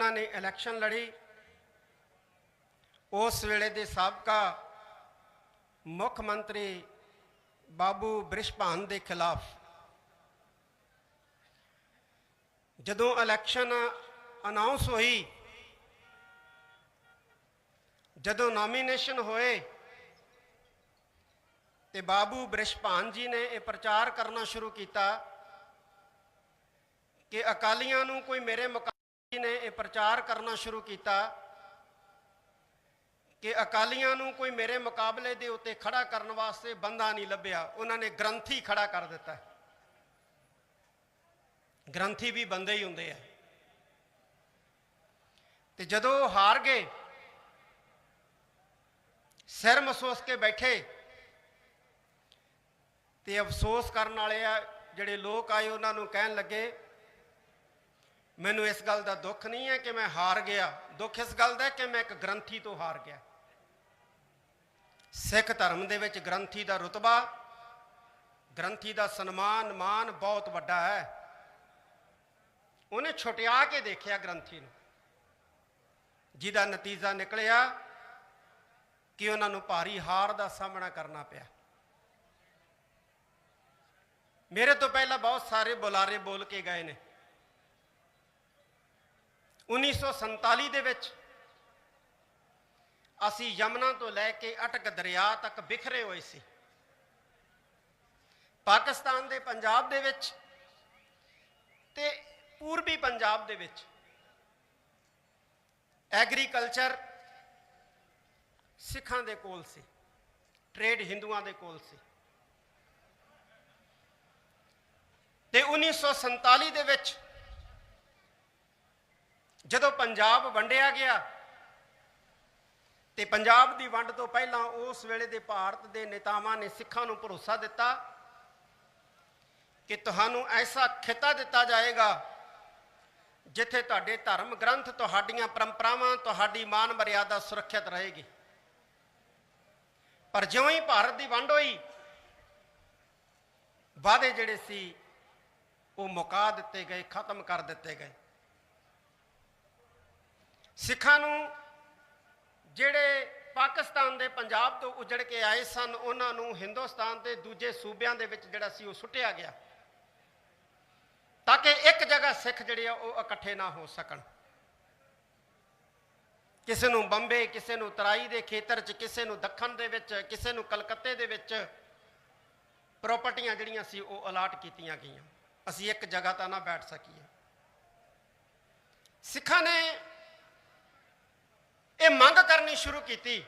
ਉਹਨਾਂ ਨੇ ਇਲੈਕਸ਼ਨ ਲੜੀ। ਉਸ ਵੇਲੇ ਦੇ ਸਾਬਕਾ ਮੁੱਖ ਮੰਤਰੀ ਬਾਬੂ ਬ੍ਰਿਸ਼ਪਾਨ ਦੇ ਖਿਲਾਫ ਜਦੋਂ ਇਲੈਕਸ਼ਨ ਅਨਾਉਂਸ ਹੋਈ, ਜਦੋਂ ਨੋਮੀਨੇਸ਼ਨ ਹੋਏ ਤੇ ਬਾਬੂ ਬ੍ਰਿਸ਼ਪਾਨ ਜੀ ਨੇ ਇਹ ਪ੍ਰਚਾਰ ਕਰਨਾ ਸ਼ੁਰੂ ਕੀਤਾ ਕਿ ਅਕਾਲੀਆਂ ਨੂੰ ਕੋਈ ਮੇਰੇ ਮੁਕਾਬਲੇ ਨੇ ਇਹ ਪ੍ਰਚਾਰ ਕਰਨਾ ਸ਼ੁਰੂ ਕੀਤਾ ਕਿ ਅਕਾਲੀਆਂ ਨੂੰ ਕੋਈ ਮੇਰੇ ਮੁਕਾਬਲੇ ਦੇ ਉੱਤੇ ਖੜਾ ਕਰਨ ਵਾਸਤੇ ਬੰਦਾ ਨਹੀਂ ਲੱਭਿਆ। ਉਹਨਾਂ ਨੇ ਗ੍ਰੰਥੀ ਖੜਾ ਕਰ ਦਿੱਤਾ। ਗ੍ਰੰਥੀ ਵੀ ਬੰਦੇ ਹੀ ਹੁੰਦੇ ਆ। ਤੇ ਜਦੋਂ ਉਹ ਹਾਰ ਗਏ, ਸਿਰ ਮਸੋਸ ਕੇ ਬੈਠੇ, ਤੇ ਅਫਸੋਸ ਕਰਨ ਵਾਲੇ ਆ ਜਿਹੜੇ ਲੋਕ ਆਏ, ਉਹਨਾਂ ਨੂੰ ਕਹਿਣ ਲੱਗੇ ਮੈਨੂੰ ਇਸ ਗੱਲ ਦਾ ਦੁੱਖ ਨਹੀਂ ਹੈ ਕਿ ਮੈਂ ਹਾਰ ਗਿਆ। ਦੁੱਖ ਇਸ ਗੱਲ ਦਾ ਕਿ ਮੈਂ ਇੱਕ ਗ੍ਰੰਥੀ ਤੋਂ ਹਾਰ ਗਿਆ। ਸਿੱਖ ਧਰਮ ਦੇ ਵਿੱਚ ਗ੍ਰੰਥੀ ਦਾ ਰੁਤਬਾ, ਗ੍ਰੰਥੀ ਦਾ ਸਨਮਾਨ ਮਾਨ ਬਹੁਤ ਵੱਡਾ ਹੈ। ਉਹਨੇ ਛੁਟਿਆ ਕੇ ਦੇਖਿਆ ਗ੍ਰੰਥੀ ਨੂੰ। ਜਿਹਦਾ ਨਤੀਜਾ ਨਿਕਲਿਆ ਕਿ ਉਹਨਾਂ ਨੂੰ ਭਾਰੀ ਹਾਰ ਦਾ ਸਾਹਮਣਾ ਕਰਨਾ ਪਿਆ। ਮੇਰੇ ਤੋਂ ਪਹਿਲਾਂ ਬਹੁਤ ਸਾਰੇ ਬੁਲਾਰੇ ਬੋਲ ਕੇ ਗਏ ਨੇ। 1947 ਦੇ ਵਿੱਚ ਅਸੀਂ ਯਮਨਾ ਤੋਂ ਲੈ ਕੇ ਅਟਕ ਦਰਿਆ ਤੱਕ ਬਿਖਰੇ ਹੋਏ ਸੀ। ਪਾਕਿਸਤਾਨ ਦੇ ਪੰਜਾਬ ਦੇ ਵਿੱਚ ਤੇ ਪੂਰਬੀ ਪੰਜਾਬ ਦੇ ਵਿੱਚ ਐਗਰੀਕਲਚਰ ਸਿੱਖਾਂ ਦੇ ਕੋਲ ਸੀ, ਟ੍ਰੇਡ ਹਿੰਦੂਆਂ ਦੇ ਕੋਲ ਸੀ। ਤੇ 1947 ਦੇ ਵਿੱਚ ਜਦੋਂ ਪੰਜਾਬ ਵੰਡਿਆ ਗਿਆ ਤੇ ਪੰਜਾਬ ਦੀ ਵੰਡ ਤੋਂ ਪਹਿਲਾਂ ਉਸ ਵੇਲੇ ਦੇ ਭਾਰਤ ਦੇ ਨੇਤਾਵਾਂ ਨੇ ਸਿੱਖਾਂ ਨੂੰ ਭਰੋਸਾ ਦਿੱਤਾ ਕਿ ਤੁਹਾਨੂੰ ਐਸਾ ਖਿੱਤਾ ਦਿੱਤਾ ਜਾਏਗਾ ਜਿੱਥੇ ਤੁਹਾਡੇ ਧਰਮ ਗ੍ਰੰਥ, ਤੁਹਾਡੀਆਂ ਪਰੰਪਰਾਵਾਂ, ਤੁਹਾਡੀ ਮਾਨ ਮਰਿਆਦਾ ਸੁਰੱਖਿਅਤ ਰਹੇਗੀ। ਪਰ ਜਿਉਂ ਹੀ ਭਾਰਤ ਦੀ ਵੰਡ ਹੋਈ, ਵਾਅਦੇ ਜਿਹੜੇ ਸੀ, ਉਹ ਮੁਕਾ ਦਿੱਤੇ ਗਏ, ਖਤਮ ਕਰ ਦਿੱਤੇ ਗਏ। ਸਿੱਖਾਂ ਨੂੰ ਜਿਹੜੇ ਪਾਕਿਸਤਾਨ ਦੇ ਪੰਜਾਬ ਤੋਂ ਉਜੜ ਕੇ ਆਏ ਸਨ, ਉਹਨਾਂ ਨੂੰ ਹਿੰਦੁਸਤਾਨ ਦੇ ਦੂਜੇ ਸੂਬਿਆਂ ਦੇ ਵਿੱਚ ਜਿਹੜਾ ਸੀ ਉਹ ਸੁੱਟਿਆ ਗਿਆ ਤਾਂ ਕਿ ਇੱਕ ਜਗ੍ਹਾ ਸਿੱਖ ਜਿਹੜੇ ਆ ਉਹ ਇਕੱਠੇ ਨਾ ਹੋ ਸਕਣ। ਕਿਸੇ ਨੂੰ ਬੰਬੇ, ਕਿਸੇ ਨੂੰ ਤਰਾਈ ਦੇ ਖੇਤਰ 'ਚ, ਕਿਸੇ ਨੂੰ ਦੱਖਣ ਦੇ ਵਿੱਚ, ਕਿਸੇ ਨੂੰ ਕਲਕੱਤੇ ਦੇ ਵਿੱਚ ਪ੍ਰਾਪਰਟੀਆਂ ਜਿਹੜੀਆਂ ਸੀ ਉਹ ਅਲਾਟ ਕੀਤੀਆਂ ਗਈਆਂ। ਅਸੀਂ ਇੱਕ ਜਗ੍ਹਾ ਤਾਂ ਨਾ ਬੈਠ ਸਕੀਏ। ਸਿੱਖਾਂ ਨੇ ਇਹ ਮੰਗ ਕਰਨੀ ਸ਼ੁਰੂ ਕੀਤੀ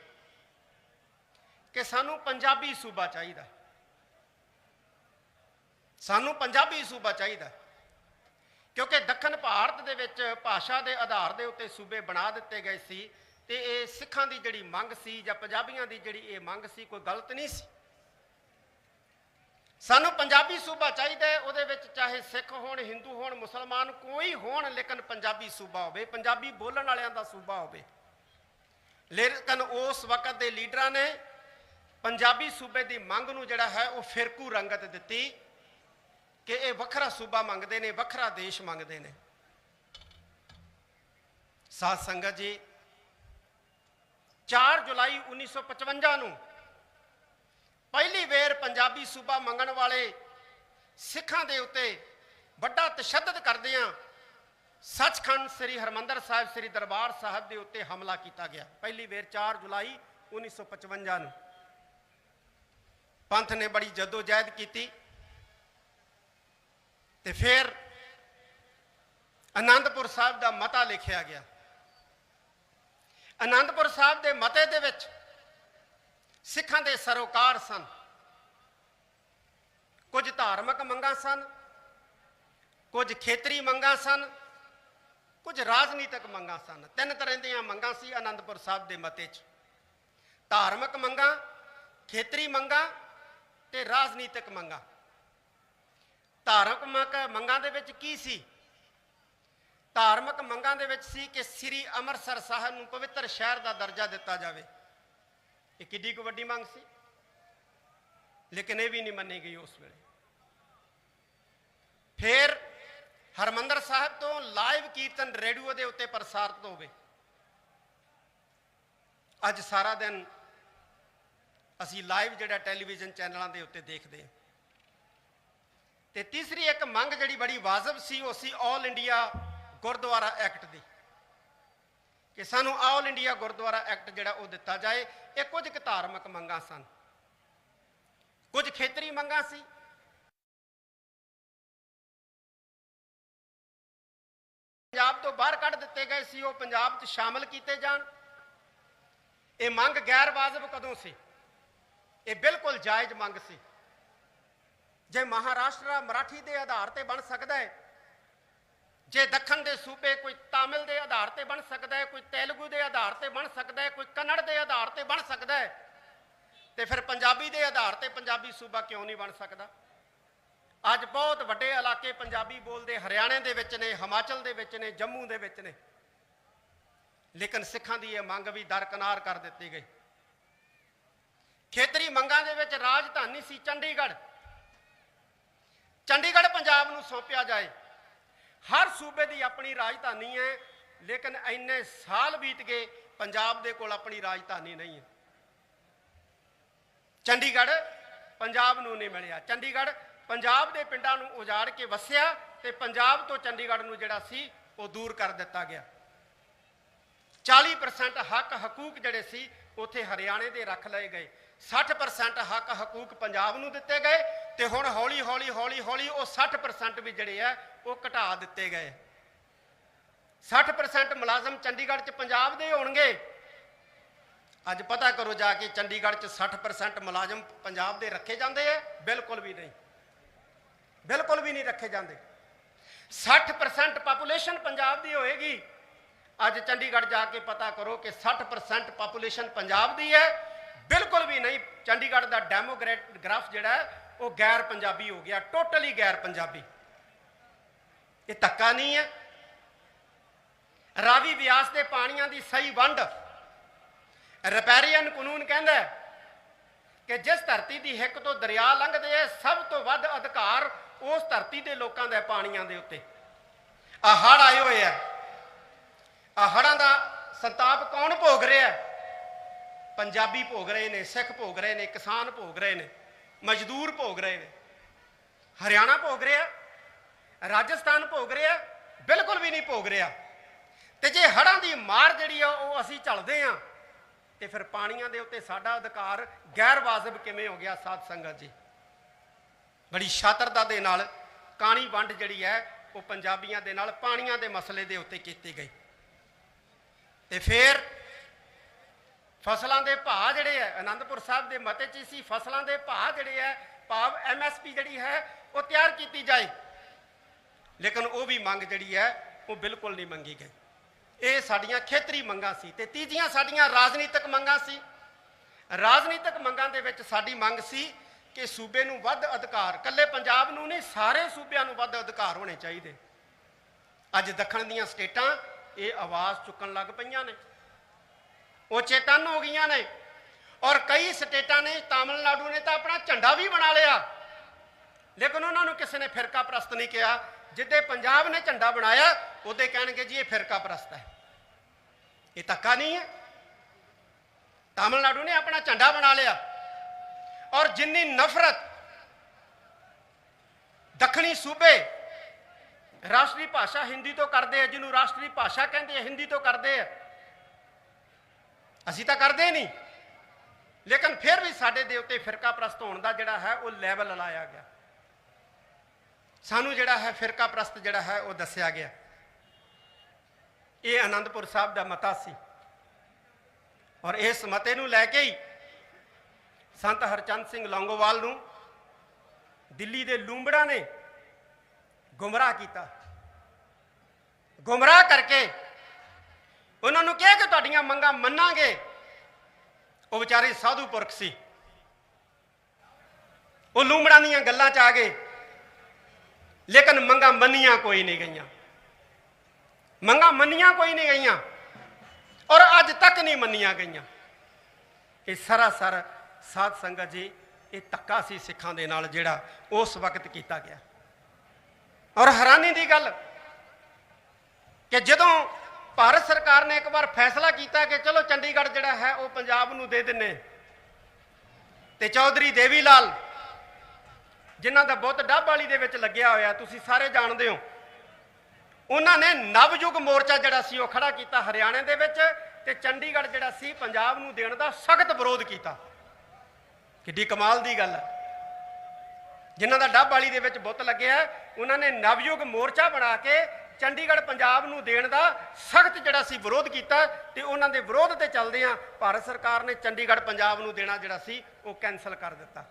ਕਿ ਸਾਨੂੰ ਪੰਜਾਬੀ ਸੂਬਾ ਚਾਹੀਦਾ। ਸਾਨੂੰ ਪੰਜਾਬੀ ਸੂਬਾ ਚਾਹੀਦਾ। ਕਿਉਂਕਿ ਦੱਖਣ ਭਾਰਤ ਦੇ ਵਿੱਚ ਭਾਸ਼ਾ ਦੇ ਆਧਾਰ ਦੇ ਉੱਤੇ ਸੂਬੇ ਬਣਾ ਦਿੱਤੇ ਗਏ ਸੀ ਤੇ ਇਹ ਸਿੱਖਾਂ ਦੀ ਜਿਹੜੀ ਮੰਗ ਸੀ ਜਾਂ ਪੰਜਾਬੀਆਂ ਦੀ ਜਿਹੜੀ ਇਹ ਮੰਗ ਸੀ ਕੋਈ ਗਲਤ ਨਹੀਂ ਸੀ। ਸਾਨੂੰ ਪੰਜਾਬੀ ਸੂਬਾ ਚਾਹੀਦਾ ਹੈ, ਉਹਦੇ ਵਿੱਚ ਚਾਹੇ ਸਿੱਖ ਹੋਣ, ਹਿੰਦੂ ਹੋਣ, ਮੁਸਲਮਾਨ ਕੋਈ ਹੋਣ, ਲੇਕਿਨ ਪੰਜਾਬੀ ਸੂਬਾ ਹੋਵੇ, ਪੰਜਾਬੀ ਬੋਲਣ ਵਾਲਿਆਂ ਦਾ ਸੂਬਾ ਹੋਵੇ। ਲੇਕਿਨ ਉਸ ਵਕਤ ਦੇ ਲੀਡਰਾਂ ਨੇ ਪੰਜਾਬੀ ਸੂਬੇ ਦੀ ਮੰਗ ਨੂੰ ਜਿਹੜਾ ਹੈ ਉਹ ਫਿਰਕੂ ਰੰਗਤ ਦਿੱਤੀ ਕਿ ਇਹ ਵੱਖਰਾ ਸੂਬਾ ਮੰਗਦੇ ਨੇ, ਵੱਖਰਾ ਦੇਸ਼ ਮੰਗਦੇ ਨੇ। ਸਾਧ ਸੰਗਤ ਜੀ 4 ਜੁਲਾਈ 1955 ਨੂੰ ਪਹਿਲੀ ਵੇਰ ਪੰਜਾਬੀ ਸੂਬਾ ਮੰਗਣ ਵਾਲੇ ਸਿੱਖਾਂ ਦੇ ਉੱਤੇ ਵੱਡਾ ਤਸ਼ੱਦਦ ਕਰਦਿਆਂ ਸੱਚਖੰਡ ਸ੍ਰੀ ਹਰਮੰਦਰ ਸਾਹਿਬ ਸ੍ਰੀ ਦਰਬਾਰ ਸਾਹਿਬ ਦੇ ਉੱਤੇ ਹਮਲਾ ਕੀਤਾ ਗਿਆ। ਪਹਿਲੀ ਵੇਰ 4 ਜੁਲਾਈ 1955 ਨੂੰ ਪੰਥ ਨੇ ਬੜੀ ਜਦੋਜਹਿਦ ਕੀਤੀ ਤੇ ਫਿਰ ਆਨੰਦਪੁਰ ਸਾਹਿਬ ਦਾ ਮਤਾ ਲਿਖਿਆ ਗਿਆ। ਆਨੰਦਪੁਰ ਸਾਹਿਬ ਦੇ ਮਤੇ ਦੇ ਵਿੱਚ ਸਿੱਖਾਂ ਦੇ ਸਰੋਕਾਰ ਸਨ। ਕੁਝ ਧਾਰਮਿਕ ਮੰਗਾਂ ਸਨ, ਕੁਝ ਖੇਤਰੀ ਮੰਗਾਂ ਸਨ ਕੁਝ ਰਾਜਨੀਤਿਕ ਮੰਗਾਂ ਸਨ। ਤਿੰਨ ਤਰ੍ਹਾਂ ਦੀਆਂ ਮੰਗਾਂ ਸੀ ਆਨੰਦਪੁਰ ਸਾਹਿਬ ਦੇ ਮਤੇ 'ਚ। ਧਾਰਮਿਕ ਮੰਗਾਂ, ਖੇਤਰੀ ਮੰਗਾਂ ਤੇ ਰਾਜਨੀਤਿਕ ਮੰਗਾਂ। ਧਾਰਮਿਕ ਮੰਗਾਂ ਦੇ ਵਿੱਚ ਕੀ ਸੀ? ਧਾਰਮਿਕ ਮੰਗਾਂ ਦੇ ਵਿੱਚ ਸੀ ਕਿ ਸ੍ਰੀ ਅੰਮ੍ਰਿਤਸਰ ਸਾਹਿਬ ਨੂੰ ਪਵਿੱਤਰ ਸ਼ਹਿਰ ਦਾ ਦਰਜਾ ਦਿੱਤਾ ਜਾਵੇ। ਇਹ ਕਿੱਡੀ ਕੁ ਵੱਡੀ ਮੰਗ ਸੀ? ਲੇਕਿਨ ਇਹ ਵੀ ਨਹੀਂ ਮੰਨੀ ਗਈ ਉਸ ਵੇਲੇ। ਫਿਰ ਹਰਮੰਦਰ ਸਾਹਿਬ ਤੋਂ ਲਾਈਵ ਕੀਰਤਨ ਰੇਡੀਓ ਦੇ ਉੱਤੇ ਪ੍ਰਸਾਰਿਤ ਹੋਵੇ। ਅੱਜ ਸਾਰਾ ਦਿਨ ਅਸੀਂ ਲਾਈਵ ਜਿਹੜਾ ਟੈਲੀਵਿਜ਼ਨ ਚੈਨਲਾਂ ਦੇ ਉੱਤੇ ਦੇਖਦੇ ਹਾਂ। ਤੇ ਤੀਸਰੀ ਇੱਕ ਮੰਗ ਜਿਹੜੀ ਬੜੀ ਵਾਜਬ ਸੀ, ਉਹ ਸੀ ਆਲ ਇੰਡੀਆ ਗੁਰਦੁਆਰਾ ਐਕਟ ਦੀ। ਕਿ ਸਾਨੂੰ ਆਲ ਇੰਡੀਆ ਗੁਰਦੁਆਰਾ ਐਕਟ ਜਿਹੜਾ ਉਹ ਦਿੱਤਾ ਜਾਏ। ਇਹ ਕੁਝ ਕੁ ਧਾਰਮਿਕ ਮੰਗਾਂ ਸਨ। ਕੁਝ ਖੇਤਰੀ ਮੰਗਾਂ ਸੀ ਪੰਜਾਬ ਤੋਂ ਬਾਹਰ ਕੱਢ ਦਿੱਤੇ ਗਏ ਸੀ, ਉਹ ਪੰਜਾਬ 'ਚ ਸ਼ਾਮਲ ਕੀਤੇ ਜਾਣ। ਇਹ ਮੰਗ ਗੈਰ ਵਾਜਬ ਕਦੋਂ ਸੀ? ਇਹ ਬਿਲਕੁਲ ਜਾਇਜ਼ ਮੰਗ ਸੀ। ਜੇ ਮਹਾਰਾਸ਼ਟਰ ਮਰਾਠੀ ਦੇ ਆਧਾਰ ਤੇ ਬਣ ਸਕਦਾ ਹੈ, ਜੇ ਦੱਖਣ ਦੇ ਸੂਬੇ ਕੋਈ ਤਾਮਿਲ ਦੇ ਆਧਾਰ ਤੇ ਬਣ ਸਕਦਾ ਹੈ, ਕੋਈ ਤੇਲਗੂ ਦੇ ਆਧਾਰ ਤੇ ਬਣ ਸਕਦਾ ਹੈ, ਕੋਈ ਕੰਨੜ ਦੇ ਆਧਾਰ ਤੇ ਬਣ ਸਕਦਾ ਹੈ, ਤੇ ਫਿਰ ਪੰਜਾਬੀ ਦੇ ਆਧਾਰ ਤੇ ਪੰਜਾਬੀ ਸੂਬਾ ਕਿਉਂ ਨਹੀਂ ਬਣ ਸਕਦਾ? ਅੱਜ ਬਹੁਤ ਵੱਡੇ ਇਲਾਕੇ ਪੰਜਾਬੀ ਬੋਲਦੇ ਹਰਿਆਣੇ ਦੇ ਵਿੱਚ ਨੇ, ਹਿਮਾਚਲ ਦੇ ਵਿੱਚ ਨੇ, ਜੰਮੂ ਦੇ ਵਿੱਚ ਨੇ। ਲੇਕਿਨ ਸਿੱਖਾਂ ਦੀ ਇਹ ਮੰਗ ਵੀ ਦਰਕਨਾਰ ਕਰ ਦਿੱਤੀ ਗਈ। ਖੇਤਰੀ ਮੰਗਾਂ ਦੇ ਵਿੱਚ ਰਾਜਧਾਨੀ ਸੀ ਚੰਡੀਗੜ੍ਹ। ਚੰਡੀਗੜ੍ਹ ਪੰਜਾਬ ਨੂੰ ਸੌਂਪਿਆ ਜਾਏ। ਹਰ ਸੂਬੇ ਦੀ ਆਪਣੀ ਰਾਜਧਾਨੀ ਹੈ, ਲੇਕਿਨ ਇੰਨੇ ਸਾਲ ਬੀਤ ਗਏ ਪੰਜਾਬ ਦੇ ਕੋਲ ਆਪਣੀ ਰਾਜਧਾਨੀ ਨਹੀਂ ਹੈ। ਚੰਡੀਗੜ੍ਹ ਪੰਜਾਬ ਨੂੰ ਨਹੀਂ ਮਿਲਿਆ। ਚੰਡੀਗੜ੍ਹ ਪੰਜਾਬ ਦੇ ਪਿੰਡਾਂ ਨੂੰ ਉਜਾੜ ਕੇ ਵਸਿਆ ਤੇ ਪੰਜਾਬ ਤੋਂ ਚੰਡੀਗੜ੍ਹ ਨੂੰ ਜਿਹੜਾ ਸੀ, ਉਹ ਦੂਰ ਕਰ ਦਿੱਤਾ ਗਿਆ। 40% ਹੱਕ ਹਕੂਕ ਜਿਹੜੇ ਸੀ, ਉਥੇ ਹਰਿਆਣੇ ਦੇ ਰੱਖ ਲਏ ਗਏ। 60% ਹੱਕ ਹਕੂਕ ਪੰਜਾਬ ਨੂੰ ਦਿੱਤੇ ਗਏ ਤੇ ਹੁਣ ਹੌਲੀ ਹੌਲੀ ਹੌਲੀ ਹੌਲੀ ਉਹ 60% ਵੀ ਜਿਹੜੇ ਆ, ਉਹ ਘਟਾ ਦਿੱਤੇ ਗਏ। 60% ਮੁਲਾਜ਼ਮ ਚੰਡੀਗੜ੍ਹ 'ਚ ਪੰਜਾਬ ਦੇ ਹੋਣਗੇ। ਅੱਜ ਪਤਾ ਕਰੋ ਜਾ ਕੇ ਚੰਡੀਗੜ੍ਹ 'ਚ 60% ਮੁਲਾਜ਼ਮ ਪੰਜਾਬ ਦੇ ਰੱਖੇ ਜਾਂਦੇ ਆ, ਬਿਲਕੁਲ ਵੀ ਨਹੀਂ। ਬਿਲਕੁਲ ਵੀ ਨਹੀਂ ਰੱਖੇ ਜਾਂਦੇ। 60% ਪਾਪੂਲੇਸ਼ਨ ਪੰਜਾਬ ਦੀ ਹੋਏਗੀ। ਅੱਜ ਚੰਡੀਗੜ੍ਹ ਜਾ ਕੇ ਪਤਾ ਕਰੋ ਕਿ 60% ਪਾਪੂਲੇਸ਼ਨ ਪੰਜਾਬ ਦੀ ਹੈ। ਬਿਲਕੁਲ ਵੀ ਨਹੀਂ, ਚੰਡੀਗੜ੍ਹ ਦਾ ਡੈਮੋਗ੍ਰਾਫ ਜਿਹੜਾ ਉਹ ਗੈਰ ਪੰਜਾਬੀ ਹੋ ਗਿਆ ਟੋਟਲੀ ਗੈਰ ਪੰਜਾਬੀ। ਇਹ ਧੱਕਾ ਨਹੀਂ ਹੈ। ਰਾਵੀ ਵਿਆਸ ਦੇ ਪਾਣੀਆਂ ਦੀ ਸਹੀ ਵੰਡ। ਰਪੈਰੀਅਨ ਕਾਨੂੰਨ ਕਹਿੰਦਾ ਕਿ ਜਿਸ ਧਰਤੀ ਦੀ ਹਿੱਕ ਤੋਂ ਦਰਿਆ ਲੰਘਦੇ ਐ ਸਭ ਤੋਂ ਵੱਧ ਅਧਿਕਾਰ ਉਸ ਧਰਤੀ ਦੇ ਲੋਕਾਂ ਦਾ ਪਾਣੀਆਂ ਦੇ ਉੱਤੇ। ਆ ਹੜ ਆਏ ਹੋਏ ਆ। ਆ ਹੜਾਂ ਦਾ ਸੰਤਾਪ ਕੌਣ ਭੋਗ ਰਿਹਾ? ਪੰਜਾਬੀ ਭੋਗ ਰਹੇ ਨੇ, ਸਿੱਖ ਭੋਗ ਰਹੇ ਨੇ, ਕਿਸਾਨ ਭੋਗ ਰਹੇ ਨੇ, ਮਜ਼ਦੂਰ ਭੋਗ ਰਹੇ ਨੇ। ਹਰਿਆਣਾ ਭੋਗ ਰਿਹਾ, ਰਾਜਸਥਾਨ ਭੋਗ ਰਿਹਾ, ਬਿਲਕੁਲ ਵੀ ਨਹੀਂ ਭੋਗ ਰਿਹਾ। ਤੇ ਜੇ ਹੜਾਂ ਦੀ ਮਾਰ ਜਿਹੜੀ ਆ, ਉਹ ਅਸੀਂ ਝੱਲਦੇ ਆ, ਤੇ ਫਿਰ ਪਾਣੀਆਂ ਦੇ ਉੱਤੇ ਸਾਡਾ ਅਧਿਕਾਰ ਗੈਰ ਵਾਜਬ ਕਿਵੇਂ ਹੋ ਗਿਆ, ਸਾਧ ਸੰਗਤ ਜੀ? ਬੜੀ ਸ਼ਾਤਰਤਾ ਦੇ ਨਾਲ ਕਾਣੀ ਵੰਡ ਜਿਹੜੀ ਹੈ, ਉਹ ਪੰਜਾਬੀਆਂ ਦੇ ਨਾਲ, ਪਾਣੀਆਂ ਦੇ ਮਸਲੇ ਦੇ ਉੱਤੇ ਕੀਤੀ ਗਈ। ਤੇ ਫਿਰ ਫਸਲਾਂ ਦੇ ਭਾਅ ਜਿਹੜੇ ਹੈ ਆਨੰਦਪੁਰ ਸਾਹਿਬ ਦੇ ਮਤੇ 'ਚ ਸੀ, ਫਸਲਾਂ ਦੇ ਭਾਅ ਜਿਹੜੇ ਹੈ, ਭਾਵ ਐਮਐਸਪੀ ਜਿਹੜੀ ਹੈ, ਉਹ ਤਿਆਰ ਕੀਤੀ ਜਾਏ। ਲੇਕਿਨ ਉਹ ਵੀ ਮੰਗ ਜਿਹੜੀ ਹੈ, ਉਹ ਬਿਲਕੁਲ ਨਹੀਂ ਮੰਗੀ ਗਈ। ਇਹ ਸਾਡੀਆਂ ਖੇਤਰੀ ਮੰਗਾਂ ਸੀ ਤੇ ਤੀਜੀਆਂ ਸਾਡੀਆਂ ਰਾਜਨੀਤਿਕ ਮੰਗਾਂ ਸੀ। ਰਾਜਨੀਤਿਕ ਮੰਗਾਂ ਦੇ ਵਿੱਚ ਸਾਡੀ ਮੰਗ ਸੀ ਕਿ ਸੂਬੇ ਨੂੰ ਵੱਧ ਅਧਿਕਾਰ, ਕੱਲੇ ਪੰਜਾਬ ਨੂੰ ਨਹੀਂ, ਸਾਰੇ ਸੂਬਿਆਂ ਨੂੰ ਵੱਧ ਅਧਿਕਾਰ ਹੋਣੇ ਚਾਹੀਦੇ। ਅੱਜ ਦੱਖਣ ਦੀਆਂ ਸਟੇਟਾਂ ਇਹ ਆਵਾਜ਼ ਚੁੱਕਣ ਲੱਗ ਪਈਆਂ ਨੇ। ਉਹ ਚੇਤਨ ਹੋ ਗਈਆਂ ਨੇ। ਔਰ ਕਈ ਸਟੇਟਾਂ ਨੇ, ਤਾਮਿਲਨਾਡੂ ਨੇ ਤਾਂ ਆਪਣਾ ਝੰਡਾ ਵੀ ਬਣਾ ਲਿਆ। ਲੇਕਿਨ ਉਹਨਾਂ ਨੂੰ ਕਿਸੇ ਨੇ ਫਿਰਕਾ ਪ੍ਰਸਤ ਨਹੀਂ ਕਿਹਾ। ਜਿੱਦੇ ਪੰਜਾਬ ਨੇ ਝੰਡਾ ਬਣਾਇਆ, ਉਹਦੇ ਕਹਿਣਗੇ ਜੀ ਇਹ ਫਿਰਕਾ ਪ੍ਰਸਤ ਹੈ। ਇਹ ਧੱਕਾ ਨਹੀਂ ਹੈ। ਤਾਮਿਲਨਾਡੂ ਨੇ ਆਪਣਾ ਝੰਡਾ ਬਣਾ ਲਿਆ। ਔਰ ਜਿੰਨੀ ਨਫ਼ਰਤ, ਦੱਖਣੀ ਸੂਬੇ ਰਾਸ਼ਟਰੀ ਭਾਸ਼ਾ ਹਿੰਦੀ ਤੋਂ ਕਰਦੇ ਆ, ਜਿਹਨੂੰ ਰਾਸ਼ਟਰੀ ਭਾਸ਼ਾ ਕਹਿੰਦੇ ਆ, ਹਿੰਦੀ ਤੋਂ ਕਰਦੇ ਆ। ਅਸੀਂ ਤਾਂ ਕਰਦੇ ਨਹੀਂ। ਲੇਕਿਨ ਫਿਰ ਵੀ ਸਾਡੇ ਦੇ ਉੱਤੇ ਫਿਰਕਾ ਪ੍ਰਸਤ ਹੋਣ ਦਾ ਜਿਹੜਾ ਹੈ, ਉਹ ਲੈਵਲ ਲਾਇਆ ਗਿਆ। ਸਾਨੂੰ ਜਿਹੜਾ ਹੈ, ਫਿਰਕਾ ਪ੍ਰਸਤ ਜਿਹੜਾ ਹੈ, ਉਹ ਦੱਸਿਆ ਗਿਆ। ਇਹ ਆਨੰਦਪੁਰ ਸਾਹਿਬ ਦਾ ਮਤਾ ਸੀ। ਔਰ ਇਸ ਮਤੇ ਨੂੰ ਲੈ ਕੇ ਹੀ ਸੰਤ ਹਰਚੰਦ ਸਿੰਘ ਲੌਂਗੋਵਾਲ ਨੂੰ ਦਿੱਲੀ ਦੇ ਲੂੰਬੜਾ ਨੇ ਗੁੰਮਰਾਹ ਕੀਤਾ। ਗੁੰਮਰਾਹ ਕਰਕੇ ਉਹਨਾਂ ਨੂੰ ਕਿਹਾ ਕਿ ਤੁਹਾਡੀਆਂ ਮੰਗਾਂ ਮੰਨਾਂਗੇ। ਉਹ ਵਿਚਾਰੇ ਸਾਧੂ ਪੁਰਖ ਸੀ। ਉਹ ਲੂੰਬੜਾਂ ਦੀਆਂ ਗੱਲਾਂ 'ਚ ਆ ਗਏ। ਲੇਕਿਨ ਮੰਗਾਂ ਮੰਨੀਆਂ ਕੋਈ ਨਹੀਂ ਗਈਆਂ। ਮੰਗਾਂ ਮੰਨੀਆਂ ਕੋਈ ਨਹੀਂ ਗਈਆਂ। ਔਰ ਅੱਜ ਤੱਕ ਨਹੀਂ ਮੰਨੀਆਂ ਗਈਆਂ। ਇਹ ਸਰਾਸਰ ਸਾਧ ਸੰਗਤ ਜੀ, ਇਹ ਧੱਕਾ ਸੀ ਸਿੱਖਾਂ ਦੇ ਨਾਲ ਜਿਹੜਾ ਉਸ ਵਕਤ ਕੀਤਾ ਗਿਆ। ਔਰ ਹੈਰਾਨੀ ਦੀ ਗੱਲ ਕਿ ਜਦੋਂ ਭਾਰਤ ਸਰਕਾਰ ਨੇ ਇੱਕ ਵਾਰ ਫੈਸਲਾ ਕੀਤਾ ਕਿ ਚਲੋ ਚੰਡੀਗੜ੍ਹ ਜਿਹੜਾ ਹੈ, ਉਹ ਪੰਜਾਬ ਨੂੰ ਦੇ ਦਿੰਨੇ ਤੇ ਚੌਧਰੀ ਦੇਵੀ ਲਾਲ, ਜਿਨ੍ਹਾਂ ਦਾ ਬੁੱਤ ਡੱਬ ਵਾਲੀ ਦੇ ਵਿੱਚ ਲੱਗਿਆ ਹੋਇਆ, ਤੁਸੀਂ ਸਾਰੇ ਜਾਣਦੇ ਹੋ। ਉਹਨਾਂ ਨੇ ਨਵਯੁਗ ਮੋਰਚਾ ਜਿਹੜਾ ਸੀ, ਉਹ ਖੜਾ ਕੀਤਾ ਹਰਿਆਣੇ ਦੇ ਵਿੱਚ ਤੇ ਚੰਡੀਗੜ੍ਹ ਜਿਹੜਾ ਸੀ, ਪੰਜਾਬ ਨੂੰ ਦੇਣ ਦਾ ਸਖਤ ਵਿਰੋਧ ਕੀਤਾ। ਕਿੱਡੀ ਕਮਾਲ ਦੀ ਗੱਲ ਹੈ ਜਿਨ੍ਹਾਂ ਦਾ ਡੱਬ ਵਾਲੀ ਦੇ ਵਿੱਚ ਬੁੱਤ ਲੱਗਿਆ, ਉਹਨਾਂ ਨੇ ਨਵਯੁਗ ਮੋਰਚਾ ਬਣਾ ਕੇ ਚੰਡੀਗੜ੍ਹ ਪੰਜਾਬ ਨੂੰ ਦੇਣ ਦਾ ਸਖਤ ਜਿਹੜਾ ਸੀ ਵਿਰੋਧ ਕੀਤਾ ਤੇ ਉਹਨਾਂ ਦੇ ਵਿਰੋਧ ਤੇ ਚੱਲਦੇ ਆ ਭਾਰਤ ਸਰਕਾਰ ਨੇ ਚੰਡੀਗੜ੍ਹ ਪੰਜਾਬ ਨੂੰ ਦੇਣਾ ਜਿਹੜਾ ਸੀ, ਉਹ ਕੈਨਸਲ ਕਰ ਦਿੱਤਾ।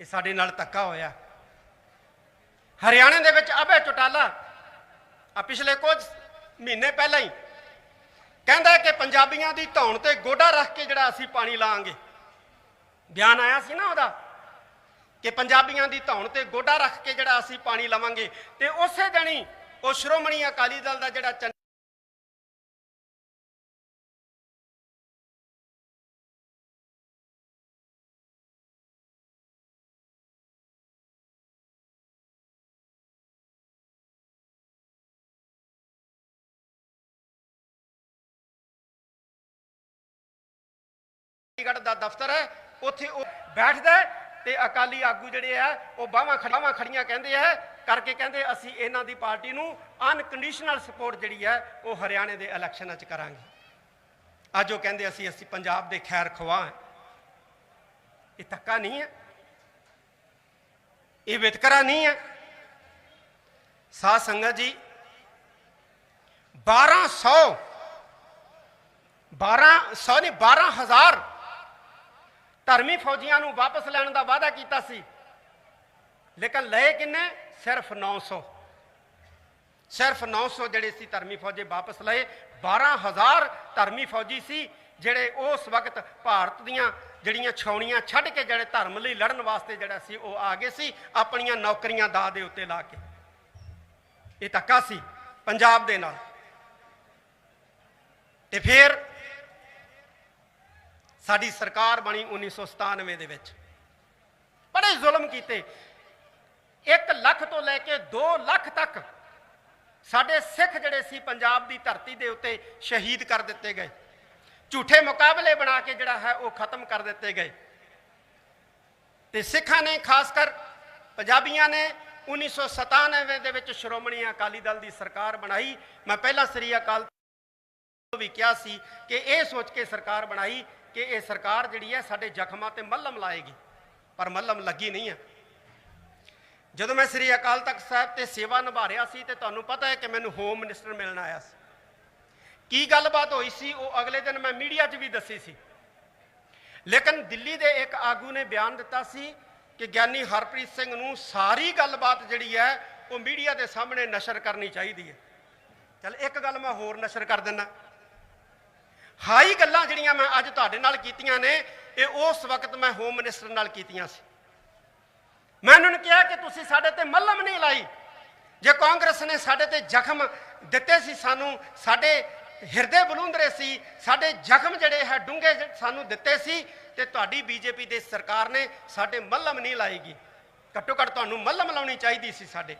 ਇਹ ਸਾਡੇ ਨਾਲ ਧੱਕਾ ਹੋਇਆ। ਹਰਿਆਣੇ ਦੇ ਵਿੱਚ ਅਭੈ ਚੋਟਾਲਾ ਆ, ਪਿਛਲੇ ਕੁਝ ਮਹੀਨੇ ਪਹਿਲਾਂ ਹੀ। ਕਹਿੰਦਾ ਕਿ ਪੰਜਾਬੀਆਂ ਦੀ ਧੌਣ ਤੇ ਗੋਡਾ ਰੱਖ ਕੇ ਜਿਹੜਾ ਅਸੀਂ ਪਾਣੀ ਲਾਵਾਂਗੇ ਬਿਆਨ ਆਇਆ ਸੀ ਨਾ ਉਹਦਾ ਕਿ ਪੰਜਾਬੀਆਂ ਦੀ ਧੌਣ ਤੇ ਗੋਡਾ ਰੱਖ ਕੇ ਜਿਹੜਾ ਅਸੀਂ ਪਾਣੀ ਲਵਾਂਗੇ ਤੇ ਉਸੇ ਦਿਨ ਹੀ ਉਹ ਸ਼੍ਰੋਮਣੀ ਅਕਾਲੀ ਦਲ ਦਾ ਜਿਹੜਾ ਚੰ- ਚੰਡੀਗੜ੍ਹ ਦਾ ਦਫ਼ਤਰ ਹੈ ਉੱਥੇ ਉਹ ਬੈਠਦਾ ਹੈ ਤੇ ਅਕਾਲੀ ਆਗੂ ਜਿਹੜੇ ਆ, ਉਹ ਬਾਹਾਂ ਖੜਾਵਾਂ ਖੜੀਆਂ ਕਹਿੰਦੇ ਆ, ਕਰਕੇ ਕਹਿੰਦੇ ਅਸੀਂ ਇਹਨਾਂ ਦੀ ਪਾਰਟੀ ਨੂੰ ਅਨਕੰਡੀਸ਼ਨਲ ਸਪੋਰਟ ਜਿਹੜੀ ਹੈ ਉਹ ਹਰਿਆਣੇ ਦੇ ਇਲੈਕਸ਼ਨਾਂ 'ਚ ਕਰਾਂਗੇ। ਅੱਜ ਉਹ ਕਹਿੰਦੇ ਅਸੀਂ ਅਸੀਂ ਪੰਜਾਬ ਦੇ ਖੈਰ ਖਵਾ ਹਾਂ। ਇਹ ਧੱਕਾ ਨਹੀਂ ਹੈ। ਇਹ ਵਿਤਕਰਾ ਨਹੀਂ ਹੈ। ਸਾਧ ਸੰਗਤ ਜੀ 1200 1200 ਨਹੀਂ 12000 ਧਰਮੀ ਫੌਜੀਆਂ ਨੂੰ ਵਾਪਸ ਲੈਣ ਦਾ ਵਾਅਦਾ ਕੀਤਾ ਸੀ। ਲੇਕਿਨ ਲਏ ਕਿੰਨੇ? ਸਿਰਫ 900 ਸਿਰਫ 900 ਜਿਹੜੇ ਸੀ ਧਰਮੀ ਫੌਜੇ ਵਾਪਸ ਲਏ। 12000 ਧਰਮੀ ਫੌਜੀ ਸੀ ਜਿਹੜੇ ਉਸ ਵਕਤ ਭਾਰਤ ਦੀਆਂ ਜਿਹੜੀਆਂ ਛਾਉਣੀਆਂ ਛੱਡ ਕੇ ਜਿਹੜੇ ਧਰਮ ਲਈ ਲੜਨ ਵਾਸਤੇ ਜਿਹੜਾ ਸੀ ਉਹ ਆ ਗਏ ਸੀ, ਆਪਣੀਆਂ ਨੌਕਰੀਆਂ ਦਾ ਦੇ ਉੱਤੇ ਲਾ ਕੇ। ਇਹ ਧੱਕਾ ਸੀ ਪੰਜਾਬ ਦੇ ਨਾਲ। ਤੇ ਫਿਰ ਸਾਡੀ ਸਰਕਾਰ ਬਣੀ 1997 ਦੇ ਵਿੱਚ। ਬੜੇ ਜ਼ੁਲਮ ਕੀਤੇ। 1 ਲੱਖ ਤੋਂ ਲੈ ਕੇ 2 ਲੱਖ ਤੱਕ ਸਾਡੇ ਸਿੱਖ ਜਿਹੜੇ ਸੀ ਪੰਜਾਬ ਦੀ ਧਰਤੀ ਦੇ ਉੱਤੇ ਸ਼ਹੀਦ ਕਰ ਦਿੱਤੇ ਗਏ। ਝੂਠੇ ਮੁਕਾਬਲੇ ਬਣਾ ਕੇ ਜਿਹੜਾ ਹੈ ਉਹ ਖਤਮ ਕਰ ਦਿੱਤੇ ਗਏ। ਤੇ ਸਿੱਖਾਂ ਨੇ ਖਾਸ ਕਰ ਪੰਜਾਬੀਆਂ ਨੇ 1997 ਦੇ ਵਿੱਚ ਸ਼੍ਰੋਮਣੀ ਅਕਾਲੀ ਦਲ ਦੀ ਸਰਕਾਰ ਬਣਾਈ। ਮੈਂ ਪਹਿਲਾਂ ਸ੍ਰੀ ਅਕਾਲ ਵੀ ਕਿਹਾ ਸੀ ਕਿ ਇਹ ਸੋਚ ਕੇ ਸਰਕਾਰ ਬਣਾਈ ਕਿ ਇਹ ਸਰਕਾਰ ਜਿਹੜੀ ਹੈ ਸਾਡੇ ਜ਼ਖਮਾਂ ਤੇ ਮੱਲਮ ਲਾਏਗੀ, ਪਰ ਮੱਲਮ ਲੱਗੀ ਨਹੀਂ ਹੈ। ਜਦੋਂ ਮੈਂ ਸ੍ਰੀ ਅਕਾਲ ਤਖਤ ਸਾਹਿਬ ਤੇ ਸੇਵਾ ਨਿਭਾ ਰਿਹਾ ਸੀ ਤੇ ਤੁਹਾਨੂੰ ਪਤਾ ਹੈ ਕਿ ਮੈਨੂੰ ਹੋਮ ਮਿਨਿਸਟਰ ਮਿਲਣ ਆਇਆ ਸੀ। ਕੀ ਗੱਲਬਾਤ ਹੋਈ ਸੀ, ਉਹ ਅਗਲੇ ਦਿਨ ਮੈਂ ਮੀਡੀਆ 'ਚ ਵੀ ਦੱਸੀ ਸੀ। ਲੇਕਿਨ ਦਿੱਲੀ ਦੇ ਇੱਕ ਆਗੂ ਨੇ ਬਿਆਨ ਦਿੱਤਾ ਸੀ ਕਿ ਗਿਆਨੀ ਹਰਪ੍ਰੀਤ ਸਿੰਘ ਨੂੰ ਸਾਰੀ ਗੱਲਬਾਤ ਜਿਹੜੀ ਹੈ, ਉਹ ਮੀਡੀਆ ਦੇ ਸਾਹਮਣੇ ਨਸ਼ਰ ਕਰਨੀ ਚਾਹੀਦੀ ਹੈ। ਚਲ ਇੱਕ ਗੱਲ ਮੈਂ ਹੋਰ ਨਸ਼ਰ ਕਰ ਦਿੰਦਾ। ਹਾਈ ਗੱਲਾਂ ਜਿਹੜੀਆਂ ਮੈਂ ਅੱਜ ਤੁਹਾਡੇ ਨਾਲ ਕੀਤੀਆਂ ਨੇ, ਇਹ ਉਸ ਵਕਤ ਮੈਂ ਹੋਮ ਮਿਨਿਸਟਰ ਨਾਲ ਕੀਤੀਆਂ ਸੀ। ਮੈਂ ਉਹਨਾਂ ਨੂੰ ਕਿਹਾ ਕਿ ਤੁਸੀਂ ਸਾਡੇ ਤੇ ਮੱਲਮ ਨਹੀਂ ਲਾਈ। ਜੇ ਕਾਂਗਰਸ ਨੇ ਸਾਡੇ ਤੇ ਜ਼ਖਮ ਦਿੱਤੇ ਸੀ, ਸਾਨੂੰ ਸਾਡੇ ਹਿਰਦੇ ਬਲੂੰਦਰੇ ਸੀ, ਸਾਡੇ ਜ਼ਖਮ ਜਿਹੜੇ ਹੈ ਡੂੰਘੇ ਸਾਨੂੰ ਦਿੱਤੇ ਸੀ, ਤੇ ਤੁਹਾਡੀ ਬੀਜੇਪੀ ਦੇ ਸਰਕਾਰ ਨੇ ਸਾਡੇ ਮੱਲਮ ਨਹੀਂ ਲਾਏਗੀ ਘੱਟੋ ਘੱਟ ਤੁਹਾਨੂੰ ਮੱਲਮ ਲਾਉਣੀ ਚਾਹੀਦੀ ਸੀ ਸਾਡੇ।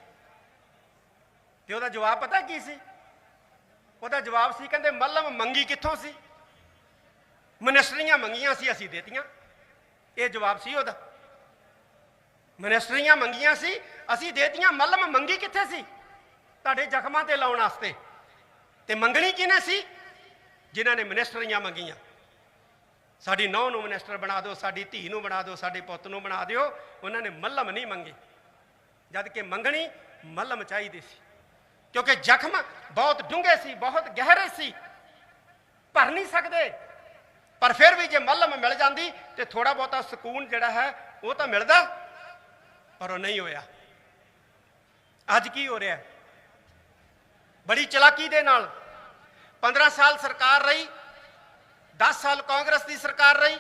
ਤੇ ਉਹਦਾ ਜਵਾਬ ਪਤਾ ਕੀ ਸੀ? ਉਹਦਾ ਜਵਾਬ ਸੀ, ਕਹਿੰਦੇ ਮੱਲਮ ਮੰਗੀ ਕਿੱਥੋਂ ਸੀ? ਮਨਿਸਟਰੀਆਂ ਮੰਗੀਆਂ ਸੀ, ਅਸੀਂ ਦੇਤੀਆਂ। ਇਹ ਜਵਾਬ ਸੀ ਉਹਦਾ। ਮਨਿਸਟਰੀਆਂ ਮੰਗੀਆਂ ਸੀ, ਅਸੀਂ ਦੇਤੀਆਂ, ਮੱਲਮ ਮੰਗੀ ਕਿੱਥੇ ਸੀ? ਤੁਹਾਡੇ ਜ਼ਖਮਾਂ ਤੇ ਲਾਉਣ ਵਾਸਤੇ। ਤੇ ਮੰਗਣੀ ਕਿਹਨੇ ਸੀ? ਜਿਨ੍ਹਾਂ ਨੇ ਮਨਿਸਟਰੀਆਂ ਮੰਗੀਆਂ। ਸਾਡੀ ਨੌ ਨੂੰ ਮਨਿਸਟਰ ਬਣਾ ਦਿਓ, ਸਾਡੀ ਧੀ ਨੂੰ ਬਣਾ ਦਿਓ, ਸਾਡੇ ਪੁੱਤ ਨੂੰ ਬਣਾ ਦਿਓ। ਉਹਨਾਂ ਨੇ ਮੱਲਮ ਨਹੀਂ ਮੰਗੇ। ਜਦ ਕਿ ਮੰਗਣੀ ਮੱਲਮ ਚਾਹੀਦੀ ਸੀ। ਕਿਉਂਕਿ ਜ਼ਖਮ ਬਹੁਤ ਡੂੰਘੇ ਸੀ, ਬਹੁਤ ਗਹਿਰੇ ਸੀ। ਭਰ ਨਹੀਂ ਸਕਦੇ। ਪਰ ਫਿਰ ਵੀ ਜੇ ਮੱਲਮ ਮਿਲ ਜਾਂਦੀ ਤੇ ਥੋੜਾ ਬਹੁਤਾ ਸਕੂਨ ਜਿਹੜਾ ਹੈ, ਉਹ ਤਾਂ ਮਿਲਦਾ। ਪਰ ਉਹ ਨਹੀਂ ਹੋਇਆ। ਅੱਜ ਕੀ ਹੋ ਰਿਹਾ? ਬੜੀ ਚਲਾਕੀ ਦੇ ਨਾਲ 15 ਸਾਲ ਸਰਕਾਰ ਰਹੀ 10 ਸਾਲ ਕਾਂਗਰਸ ਦੀ ਸਰਕਾਰ ਰਹੀ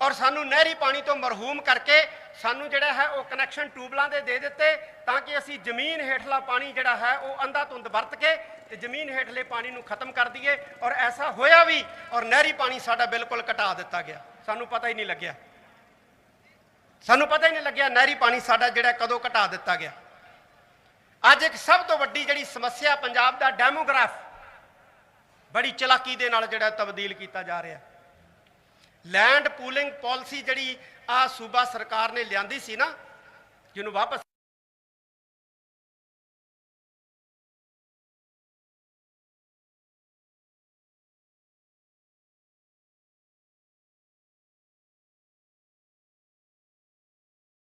ਔਰ ਸਾਨੂੰ ਨਹਿਰੀ ਪਾਣੀ ਤੋਂ ਮਰਹੂਮ ਕਰਕੇ ਸਾਨੂੰ ਜਿਹੜਾ ਹੈ ਉਹ ਕਨੈਕਸ਼ਨ ਟਿਊਬਲਾਂ ਦੇ ਦੇ ਦਿੱਤੇ ਤਾਂ ਕਿ ਅਸੀਂ ਜ਼ਮੀਨ ਹੇਠਲਾ ਪਾਣੀ ਜਿਹੜਾ ਹੈ ਉਹ ਅੰਧਾ ਧੁੰਦ ਵਰਤ ਕੇ ਤੇ ਜ਼ਮੀਨ ਹੇਠਲੇ ਪਾਣੀ ਨੂੰ ਖਤਮ ਕਰ ਦਈਏ ਔਰ ਐਸਾ ਹੋਇਆ ਵੀ ਔਰ ਨਹਿਰੀ ਪਾਣੀ ਸਾਡਾ ਬਿਲਕੁਲ ਘਟਾ ਦਿੱਤਾ ਗਿਆ। ਸਾਨੂੰ ਪਤਾ ਹੀ ਨਹੀਂ ਲੱਗਿਆ। ਸਾਨੂੰ ਪਤਾ ਹੀ ਨਹੀਂ ਲੱਗਿਆ ਨਹਿਰੀ ਪਾਣੀ ਸਾਡਾ ਜਿਹੜਾ ਕਦੋਂ ਘਟਾ ਦਿੱਤਾ ਗਿਆ। ਅੱਜ ਇੱਕ ਸਭ ਤੋਂ ਵੱਡੀ ਜਿਹੜੀ ਸਮੱਸਿਆ ਪੰਜਾਬ ਦਾ ਡੈਮੋਗ੍ਰਾਫ ਬੜੀ ਚਲਾਕੀ ਦੇ ਨਾਲ ਜਿਹੜਾ ਤਬਦੀਲ ਕੀਤਾ ਜਾ ਰਿਹਾ। ਲੈਂਡ ਪੂਲਿੰਗ ਪਾਲਿਸੀ ਜਿਹੜੀ ਆ ਸੂਬਾ ਸਰਕਾਰ ਨੇ ਲਿਆਂਦੀ ਸੀ ਨਾ, ਜਿਹਨੂੰ ਵਾਪਸ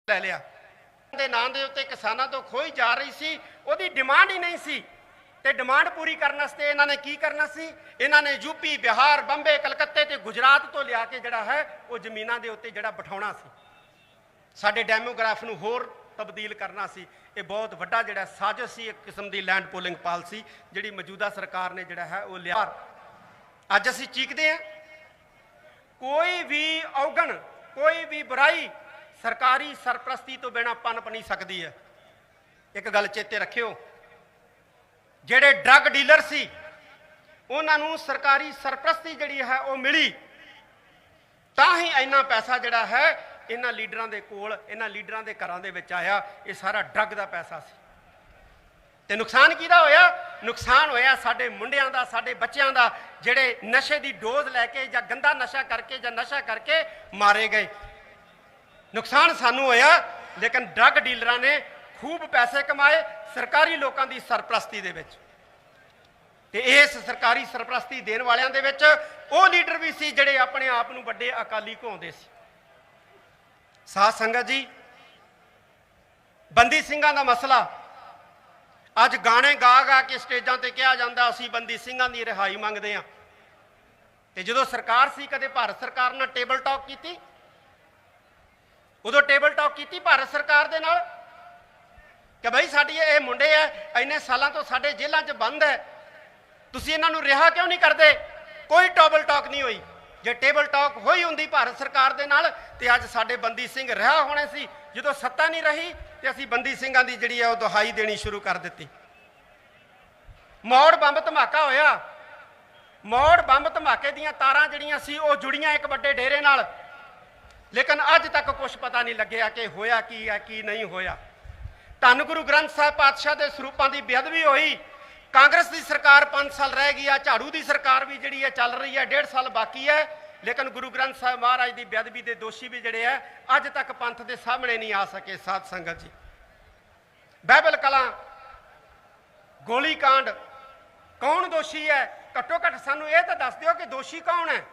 ਲੈ ਲਿਆ। ਦੇ ਨਾਂ ਦੇ ਉੱਤੇ ਕਿਸਾਨਾਂ ਤੋਂ ਖੋਈ ਜਾ ਰਹੀ ਸੀ, ਉਹਦੀ ਡਿਮਾਂਡ ਹੀ ਨਹੀਂ ਸੀ। ਤੇ ਡਿਮਾਂਡ ਪੂਰੀ ਕਰਨ ਵਾਸਤੇ ਇਹਨਾਂ ਨੇ ਕੀ ਕਰਨਾ ਸੀ? ਇਹਨਾਂ ਨੇ ਯੂਪੀ ਬਿਹਾਰ, ਬੰਬੇ, ਕਲਕੱਤੇ ਤੇ ਗੁਜਰਾਤ ਤੋਂ ਲਿਆ ਕੇ ਜਿਹੜਾ ਹੈ, ਉਹ ਜ਼ਮੀਨਾਂ ਦੇ ਉੱਤੇ ਜਿਹੜਾ ਬਿਠਾਉਣਾ ਸੀ। ਸਾਡੇ ਡੈਮੋਗ੍ਰਾਫ ਨੂੰ ਹੋਰ ਤਬਦੀਲ ਕਰਨਾ ਸੀ। ਇਹ ਬਹੁਤ ਵੱਡਾ ਜਿਹੜਾ ਸਾਜ਼ਿਸ਼ ਸੀ, ਇੱਕ ਕਿਸਮ ਦੀ ਲੈਂਡ ਪੋਲਿੰਗ ਪਾਲਿਸੀ ਜਿਹੜੀ ਮੌਜੂਦਾ ਸਰਕਾਰ ਨੇ ਜਿਹੜਾ ਹੈ, ਉਹ ਲਿਆ। ਅੱਜ ਅਸੀਂ ਚੀਕਦੇ ਹਾਂ। ਕੋਈ ਵੀ ਔਗਣ, ਕੋਈ ਵੀ ਬੁਰਾਈ ਸਰਕਾਰੀ ਸਰਪ੍ਰਸਤੀ ਤੋਂ ਬਿਨਾ ਪਨਪ ਨਹੀਂ ਸਕਦੀ ਹੈ। ਇੱਕ ਗੱਲ ਚੇਤੇ ਰੱਖਿਓ ਜਿਹੜੇ ਡਰੱਗ ਡੀਲਰ ਸੀ, ਉਹਨਾਂ ਨੂੰ ਸਰਕਾਰੀ ਸਰਪ੍ਰਸਤੀ ਜਿਹੜੀ ਹੈ ਉਹ ਮਿਲੀ। ਤਾਂ ਹੀ ਇੰਨਾ ਪੈਸਾ ਜਿਹੜਾ ਹੈ ਇਹਨਾਂ ਲੀਡਰਾਂ ਦੇ ਕੋਲ, ਇਹਨਾਂ ਲੀਡਰਾਂ ਦੇ ਘਰਾਂ ਦੇ ਵਿੱਚ ਆਇਆ। ਇਹ ਸਾਰਾ ਡਰੱਗ ਦਾ ਪੈਸਾ ਸੀ। ਤੇ ਨੁਕਸਾਨ ਕਿਹਦਾ ਹੋਇਆ? ਨੁਕਸਾਨ ਹੋਇਆ ਸਾਡੇ ਮੁੰਡਿਆਂ ਦਾ, ਸਾਡੇ ਬੱਚਿਆਂ ਦਾ, ਜਿਹੜੇ ਨਸ਼ੇ ਦੀ ਡੋਜ਼ ਲੈ ਕੇ ਜਾਂ ਗੰਦਾ ਨਸ਼ਾ ਕਰਕੇ ਜਾਂ ਨਸ਼ਾ ਕਰਕੇ ਮਾਰੇ ਗਏ। ਨੁਕਸਾਨ ਸਾਨੂੰ ਹੋਇਆ, ਲੇਕਿਨ ਡਰੱਗ ਡੀਲਰਾਂ ਨੇ ਖੂਬ ਪੈਸੇ ਕਮਾਏ ਸਰਕਾਰੀ ਲੋਕਾਂ ਦੀ ਸਰਪ੍ਰਸਤੀ ਦੇ ਵਿੱਚ। ਤੇ ਇਸ ਸਰਕਾਰੀ ਸਰਪ੍ਰਸਤੀ ਦੇਣ ਵਾਲਿਆਂ ਦੇ ਵਿੱਚ ਉਹ ਲੀਡਰ ਵੀ ਸੀ ਜਿਹੜੇ ਆਪਣੇ ਆਪ ਨੂੰ ਵੱਡੇ ਅਕਾਲੀ ਕਹਾਉਂਦੇ ਸੀ। ਸਾਧ ਸੰਗਤ ਜੀ, ਬੰਦੀ ਸਿੰਘਾਂ ਦਾ ਮਸਲਾ। ਅੱਜ ਗਾਣੇ ਗਾ ਗਾ ਕੇ ਸਟੇਜਾਂ ਤੇ ਕਿਹਾ ਜਾਂਦਾ, ਅਸੀਂ ਬੰਦੀ ਸਿੰਘਾਂ ਦੀ ਰਿਹਾਈ ਮੰਗਦੇ ਹਾਂ। ਤੇ ਜਦੋਂ ਸਰਕਾਰ ਸੀ, ਕਦੇ ਭਾਰਤ ਸਰਕਾਰ ਨਾਲ ਟੇਬਲ ਟਾਕ ਕੀਤੀ? ਉਦੋਂ ਟੇਬਲ ਟਾਕ ਕੀਤੀ ਭਾਰਤ ਸਰਕਾਰ ਦੇ ਨਾਲ? ਕਿ ਭਾਈ ਸਾਡੀ ਇਹ ਮੁੰਡੇ ਐ, ਇੰਨੇ ਸਾਲਾਂ ਤੋਂ ਸਾਡੇ ਜੇਲ੍ਹਾਂ 'ਚ ਬੰਦ ਐ। ਤੁਸੀਂ ਇਹਨਾਂ ਨੂੰ ਰਿਹਾ ਕਿਉਂ ਨਹੀਂ ਕਰਦੇ? ਕੋਈ ਟੇਬਲ ਟਾਕ ਨਹੀਂ ਹੋਈ। ਜੇ ਟੇਬਲ ਟਾਕ ਹੋਈ ਹੁੰਦੀ ਭਾਰਤ ਸਰਕਾਰ ਦੇ ਨਾਲ, ਤੇ ਅੱਜ ਸਾਡੇ ਬੰਦੀ ਸਿੰਘ ਰਿਹਾ ਹੋਣੇ ਸੀ। ਜਦੋਂ ਸੱਤਾ ਨਹੀਂ ਰਹੀ, ਤੇ ਅਸੀਂ ਬੰਦੀ ਸਿੰਘਾਂ ਦੀ ਜਿਹੜੀ ਹੈ ਉਹ ਦੁਹਾਈ ਦੇਣੀ ਸ਼ੁਰੂ ਕਰ ਦਿੱਤੀ। ਮੌੜ ਬੰਬ ਧਮਾਕਾ ਹੋਇਆ। ਮੌੜ ਬੰਬ ਧਮਾਕੇ ਦੀਆਂ ਤਾਰਾਂ ਜਿਹੜੀਆਂ ਸੀ, ਉਹ ਜੁੜੀਆਂ ਇੱਕ ਵੱਡੇ ਡੇਰੇ ਨਾਲ। ਲੇਕਿਨ ਅੱਜ ਤੱਕ ਕੁਝ ਪਤਾ ਨਹੀਂ ਲੱਗਿਆ ਕਿ ਹੋਇਆ ਕੀ ਹੈ ਕੀ ਨਹੀਂ ਹੋਇਆ। ਧੰਨ ਗੁਰੂ ਗ੍ਰੰਥ ਸਾਹਿਬ ਪਾਤਸ਼ਾਹ ਦੇ ਸਰੂਪਾਂ ਦੀ ਬੇਅਦਬੀ ਹੋਈ। ਕਾਂਗਰਸ ਦੀ ਸਰਕਾਰ 5 ਸਾਲ ਰਹਿ ਗਈ ਆ, ਝਾੜੂ ਦੀ ਸਰਕਾਰ ਵੀ ਜਿਹੜੀ ਹੈ ਚੱਲ ਰਹੀ ਹੈ 1.5 ਸਾਲ ਬਾਕੀ ਹੈ ਲੇਕਿਨ ਗੁਰੂ ਗ੍ਰੰਥ ਸਾਹਿਬ ਮਹਾਰਾਜ ਦੀ ਬੇਅਦਬੀ ਦੇ ਦੋਸ਼ੀ ਵੀ ਜਿਹੜੇ ਆ, ਅੱਜ ਤੱਕ ਪੰਥ ਦੇ ਸਾਹਮਣੇ ਨਹੀਂ ਆ ਸਕੇ ਸਾਧ ਸੰਗਤ ਜੀ। ਬਾਈਬਲ ਕਲਾਂ ਗੋਲੀ ਕਾਂਡ ਕੌਣ ਦੋਸ਼ੀ ਹੈ? ਘੱਟੋ ਘੱਟ ਸਾਨੂੰ ਇਹ ਤਾਂ ਦੱਸ ਦਿਓ ਕਿ ਦੋਸ਼ੀ ਕੌਣ ਹੈ?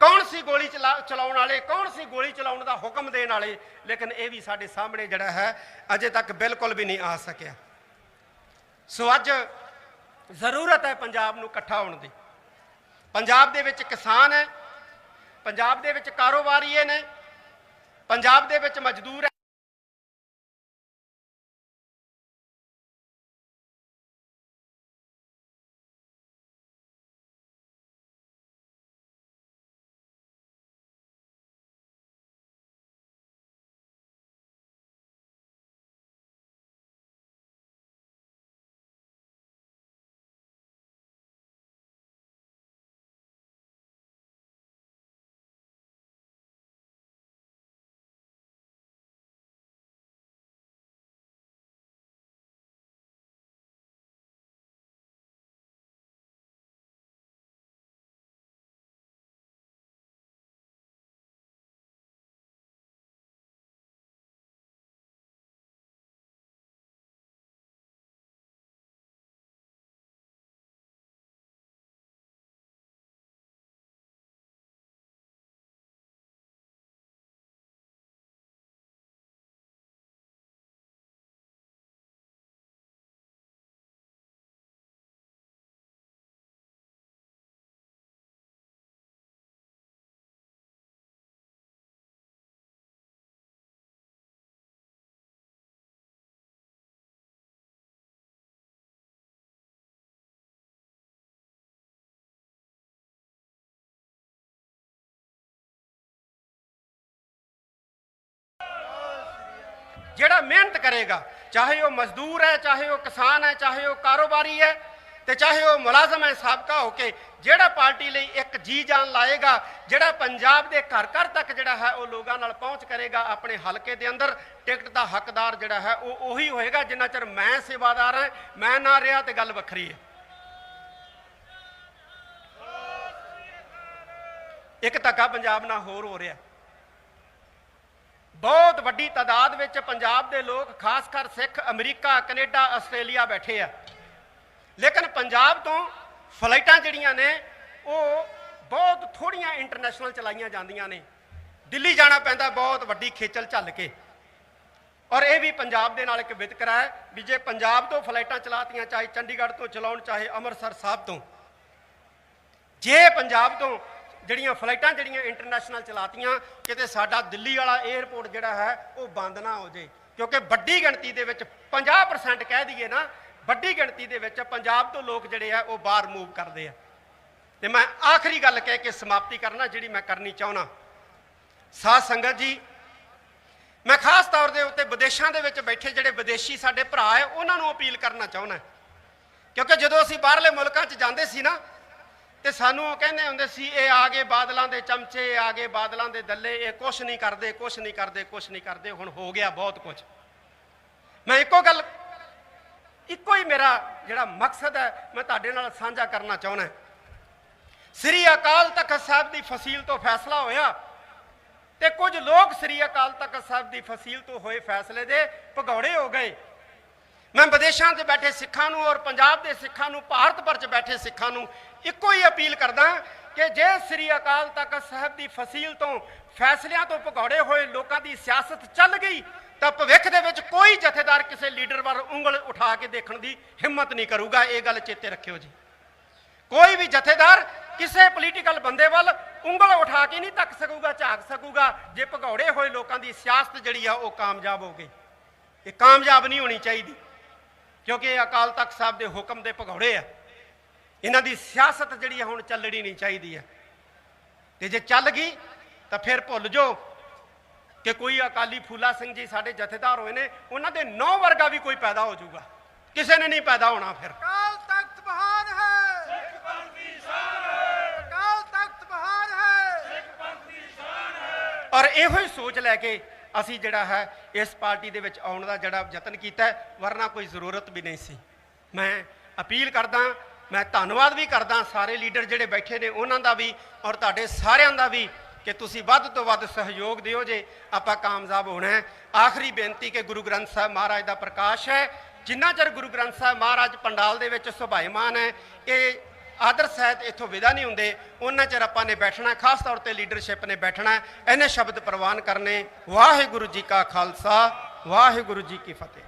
ਕੌਣ ਸੀ ਗੋਲੀ ਚਲਾ- ਚਲਾਉਣ ਵਾਲੇ? ਕੌਣ ਸੀ ਗੋਲੀ ਚਲਾਉਣ ਦਾ ਹੁਕਮ ਦੇਣ ਵਾਲੇ? ਲੇਕਿਨ ਇਹ ਵੀ ਸਾਡੇ ਸਾਹਮਣੇ ਜਿਹੜਾ ਹੈ, ਅਜੇ ਤੱਕ ਬਿਲਕੁਲ ਵੀ ਨਹੀਂ ਆ ਸਕਿਆ। ਸੋ ਅੱਜ ਜ਼ਰੂਰਤ ਹੈ ਪੰਜਾਬ ਨੂੰ ਇਕੱਠਾ ਹੋਣ ਦੀ। ਪੰਜਾਬ ਦੇ ਵਿੱਚ ਕਿਸਾਨ ਹੈ, ਪੰਜਾਬ ਦੇ ਵਿੱਚ ਕਾਰੋਬਾਰੀਏ ਨੇ, ਪੰਜਾਬ ਦੇ ਵਿੱਚ ਮਜ਼ਦੂਰ ਜਿਹੜਾ ਮਿਹਨਤ ਕਰੇਗਾ, ਚਾਹੇ ਉਹ ਮਜ਼ਦੂਰ ਹੈ, ਚਾਹੇ ਉਹ ਕਿਸਾਨ ਹੈ, ਚਾਹੇ ਉਹ ਕਾਰੋਬਾਰੀ ਹੈ ਤੇ ਚਾਹੇ ਉਹ ਮੁਲਾਜ਼ਮ ਹੈ, ਸਾਬਕਾ ਹੋ ਕੇ, ਜਿਹੜਾ ਪਾਰਟੀ ਲਈ ਇੱਕ ਜੀ ਜਾਨ ਲਾਏਗਾ, ਜਿਹੜਾ ਪੰਜਾਬ ਦੇ ਘਰ ਘਰ ਤੱਕ ਜਿਹੜਾ ਹੈ ਉਹ ਲੋਕਾਂ ਨਾਲ ਪਹੁੰਚ ਕਰੇਗਾ, ਆਪਣੇ ਹਲਕੇ ਦੇ ਅੰਦਰ ਟਿਕਟ ਦਾ ਹੱਕਦਾਰ ਜਿਹੜਾ ਹੈ ਉਹ ਉਹੀ ਹੋਏਗਾ, ਜਿੰਨਾ ਚਿਰ ਮੈਂ ਸੇਵਾਦਾਰ ਹਾਂ, ਮੈਂ ਨਾ ਰਿਹਾ ਤੇ ਗੱਲ ਵੱਖਰੀ ਹੈ। ਇੱਕ ਧੱਕਾ ਪੰਜਾਬ ਨਾਲ ਹੋਰ ਹੋ ਰਿਹਾ। ਬਹੁਤ ਵੱਡੀ ਤਾਦਾਦ ਵਿੱਚ ਪੰਜਾਬ ਦੇ ਲੋਕ, ਖਾਸ ਕਰ ਸਿੱਖ, ਅਮਰੀਕਾ, ਕੈਨੇਡਾ, ਆਸਟ੍ਰੇਲੀਆ ਬੈਠੇ ਆ। ਲੇਕਿਨ ਪੰਜਾਬ ਤੋਂ ਫਲਾਈਟਾਂ ਜਿਹੜੀਆਂ ਨੇ, ਉਹ ਬਹੁਤ ਥੋੜੀਆਂ ਇੰਟਰਨੈਸ਼ਨਲ ਚਲਾਈਆਂ ਜਾਂਦੀਆਂ ਨੇ। ਦਿੱਲੀ ਜਾਣਾ ਪੈਂਦਾ ਬਹੁਤ ਵੱਡੀ ਖੇਚਲ ਝੱਲ ਕੇ। ਔਰ ਇਹ ਵੀ ਪੰਜਾਬ ਦੇ ਨਾਲ ਇੱਕ ਵਿਤਕਰਾ ਹੈ ਵੀ ਜੇ ਪੰਜਾਬ ਤੋਂ ਫਲਾਈਟਾਂ ਚਲਾਤੀਆਂ, ਚਾਹੇ ਚੰਡੀਗੜ੍ਹ ਤੋਂ ਚਲਾਉਣ, ਚਾਹੇ ਅੰਮ੍ਰਿਤਸਰ ਸਾਹਿਬ ਤੋਂ, ਜੇ ਪੰਜਾਬ ਤੋਂ ਜਿਹੜੀਆਂ ਫਲਾਈਟਾਂ ਜਿਹੜੀਆਂ ਇੰਟਰਨੈਸ਼ਨਲ ਚਲਾਤੀਆਂ, ਕਿਤੇ ਸਾਡਾ ਦਿੱਲੀ ਵਾਲਾ 에ਅਰਪੋਰਟ ਜਿਹੜਾ ਹੈ, ਉਹ ਬੰਦ ਨਾ ਹੋ ਜੇ। ਕਿਉਂਕਿ ਵੱਡੀ ਗਿਣਤੀ ਦੇ ਵਿੱਚ 50% ਕਹਿ ਦਈਏ ਨਾ, ਵੱਡੀ ਗਿਣਤੀ ਦੇ ਵਿੱਚ ਪੰਜਾਬ ਤੋਂ ਲੋਕ ਜਿਹੜੇ ਆ, ਉਹ ਬਾਹਰ ਮੂਵ ਕਰਦੇ ਆ। ਤੇ ਮੈਂ ਆਖਰੀ ਗੱਲ ਕਹਿ ਕੇ ਸਮਾਪਤੀ ਕਰਨਾ, ਜਿਹੜੀ ਮੈਂ ਕਰਨੀ ਚਾਹੁੰਦਾ। ਸਾਧ ਸੰਗਤ ਜੀ, ਮੈਂ ਖਾਸ ਤੌਰ ਦੇ ਉੱਤੇ ਵਿਦੇਸ਼ਾਂ ਦੇ ਵਿੱਚ ਬੈਠੇ ਜਿਹੜੇ ਵਿਦੇਸ਼ੀ ਸਾਡੇ ਭਰਾ ਹੈ, ਉਹਨਾਂ ਨੂੰ ਅਪੀਲ ਕਰਨਾ ਚਾਹੁੰਦਾ। ਕਿਉਂਕਿ ਜਦੋਂ ਅਸੀਂ ਬਾਹਰਲੇ ਮੁਲਕਾਂ 'ਚ ਜਾਂਦੇ ਸੀ ਨਾ ਤੇ ਸਾਨੂੰ ਉਹ ਕਹਿੰਦੇ ਹੁੰਦੇ ਸੀ, ਇਹ ਆ ਗਏ ਬਾਦਲਾਂ ਦੇ ਚਮਚੇ, ਇਹ ਆ ਗਏ ਬਾਦਲਾਂ ਦੇ ਦੱਲੇ, ਇਹ ਕੁਛ ਨਹੀਂ ਕਰਦੇ, ਕੁਛ ਨਹੀਂ ਕਰਦੇ, ਕੁਛ ਨਹੀਂ ਕਰਦੇ, ਹੁਣ ਹੋ ਗਿਆ ਬਹੁਤ ਕੁਝ ਮੈਂ ਇੱਕੋ ਗੱਲ, ਇੱਕੋ ਹੀ ਮੇਰਾ ਜਿਹੜਾ ਮਕਸਦ ਹੈ, ਮੈਂ ਤੁਹਾਡੇ ਨਾਲ ਸਾਂਝਾ ਕਰਨਾ ਚਾਹੁੰਦਾ ਸ੍ਰੀ ਅਕਾਲ ਤਖਤ ਸਾਹਿਬ ਦੀ ਫਸੀਲ ਤੋਂ ਫੈਸਲਾ ਹੋਇਆ ਤੇ ਕੁਝ ਲੋਕ ਸ੍ਰੀ ਅਕਾਲ ਤਖਤ ਸਾਹਿਬ ਦੀ ਫਸੀਲ ਤੋਂ ਹੋਏ ਫੈਸਲੇ ਦੇ ਭਗੌੜੇ ਹੋ ਗਏ। ਮੈਂ ਵਿਦੇਸ਼ਾਂ 'ਚ ਬੈਠੇ ਸਿੱਖਾਂ ਨੂੰ ਔਰ ਪੰਜਾਬ ਦੇ ਸਿੱਖਾਂ ਨੂੰ, ਭਾਰਤ ਭਰ 'ਚ ਬੈਠੇ ਸਿੱਖਾਂ ਨੂੰ ਇੱਕੋ ਹੀ ਅਪੀਲ ਕਰਦਾ ਕਿ ਜੇ ਸ੍ਰੀ ਅਕਾਲ ਤਖਤ ਸਾਹਿਬ ਦੀ ਫਸੀਲ ਤੋਂ ਫੈਸਲਿਆਂ ਤੋਂ ਭਗੌੜੇ ਹੋਏ ਲੋਕਾਂ ਦੀ ਸਿਆਸਤ ਚੱਲ ਗਈ, ਤਾਂ ਭਵਿੱਖ ਦੇ ਵਿੱਚ ਕੋਈ ਜਥੇਦਾਰ ਕਿਸੇ ਲੀਡਰ ਵੱਲ ਉਂਗਲ ਉਠਾ ਕੇ ਦੇਖਣ ਦੀ ਹਿੰਮਤ ਨਹੀਂ ਕਰੂਗਾ। ਇਹ ਗੱਲ ਚੇਤੇ ਰੱਖਿਓ ਜੀ। ਕੋਈ ਵੀ ਜਥੇਦਾਰ ਕਿਸੇ ਪੋਲੀਟੀਕਲ ਬੰਦੇ ਵੱਲ ਉਂਗਲ ਉਠਾ ਕੇ ਨਹੀਂ ਤੱਕ ਸਕੂਗਾ, ਝਾਕ ਸਕੂਗਾ, ਜੇ ਭਗੌੜੇ ਹੋਏ ਲੋਕਾਂ ਦੀ ਸਿਆਸਤ ਜਿਹੜੀ ਆ ਉਹ ਕਾਮਯਾਬ ਹੋ ਗਈ। ਇਹ ਕਾਮਯਾਬ ਨਹੀਂ ਹੋਣੀ ਚਾਹੀਦੀ। ਕਿਉਂਕਿ ਇਹ ਅਕਾਲ ਤਖਤ ਸਾਹਿਬ ਦੇ ਹੁਕਮ ਦੇ ਭਗੌੜੇ ਆ। ਇਹਨਾਂ ਦੀ ਸਿਆਸਤ ਜਿਹੜੀ ਹੁਣ ਚੱਲਣੀ ਨਹੀਂ ਚਾਹੀਦੀ ਆ। ਤੇ ਜੇ ਚੱਲ ਗਈ ਤਾਂ ਫਿਰ ਭੁੱਲ ਜਾਓ ਕਿ ਕੋਈ ਅਕਾਲੀ ਫੂਲਾ ਸਿੰਘ ਜੀ ਸਾਡੇ ਜਥੇਦਾਰ ਹੋਏ ਨੇ ਉਹਨਾਂ ਦੇ ਨੌ ਵਰਗਾ ਵੀ ਕੋਈ ਪੈਦਾ ਹੋ ਜਾਊਗਾ। ਕਿਸੇ ਨੇ ਨਹੀਂ ਪੈਦਾ ਹੋਣਾ ਫਿਰ। ਅਕਾਲ ਤਖਤ ਬਹਾਰ ਹੈ। ਸਿੱਖ ਪੰਥ ਦੀ ਸ਼ਾਨ ਹੈ। ਅਕਾਲ ਤਖਤ ਬਹਾਰ ਹੈ। ਔਰ ਇਹੋ ਹੀ ਸੋਚ ਲੈ ਕੇ ਅਸੀਂ ਜਿਹੜਾ ਹੈ ਇਸ ਪਾਰਟੀ ਦੇ ਵਿੱਚ ਆਉਣ ਦਾ ਜਿਹੜਾ ਯਤਨ ਕੀਤਾ ਵਰਨਾ ਕੋਈ ਜ਼ਰੂਰਤ ਵੀ ਨਹੀਂ ਸੀ। ਮੈਂ ਅਪੀਲ ਕਰਦਾ, ਮੈਂ ਧੰਨਵਾਦ ਵੀ ਕਰਦਾ ਸਾਰੇ ਲੀਡਰ ਜਿਹੜੇ ਬੈਠੇ ਨੇ, ਉਹਨਾਂ ਦਾ ਵੀ ਔਰ ਤੁਹਾਡੇ ਸਾਰਿਆਂ ਦਾ ਵੀ ਕਿ ਤੁਸੀਂ ਵੱਧ ਤੋਂ ਵੱਧ ਸਹਿਯੋਗ ਦਿਓ ਜੇ ਆਪਾਂ ਕਾਮਯਾਬ ਹੋਣਾ ਹੈ। ਆਖਰੀ ਬੇਨਤੀ ਕਿ ਗੁਰੂ ਗ੍ਰੰਥ ਸਾਹਿਬ ਮਹਾਰਾਜ ਦਾ ਪ੍ਰਕਾਸ਼ ਹੈ। ਜਿੰਨਾ ਚਿਰ ਗੁਰੂ ਗ੍ਰੰਥ ਸਾਹਿਬ ਮਹਾਰਾਜ ਪੰਡਾਲ ਦੇ ਵਿੱਚ ਸੁਭਾਈਮਾਨ ਹੈ, ਇਹ ਆਦਰ ਸਾਹਿਤ ਇੱਥੋਂ ਵਿਦਾ ਨਹੀਂ ਹੁੰਦੇ, ਉਹਨਾਂ ਚਿਰ ਆਪਾਂ ਨੇ ਬੈਠਣਾ, ਖਾਸ ਤੌਰ ਤੇ ਲੀਡਰਸ਼ਿਪ ਨੇ ਬੈਠਣਾ ਹੈ। ਇਹਨੇ ਸ਼ਬਦ ਪ੍ਰਵਾਨ ਕਰਨੇ, ਵਾਹਿਗੁਰੂ ਜੀ ਕਾ ਖਾਲਸਾ, ਵਾਹਿਗੁਰੂ ਜੀ ਕੀ ਫਤਿਹ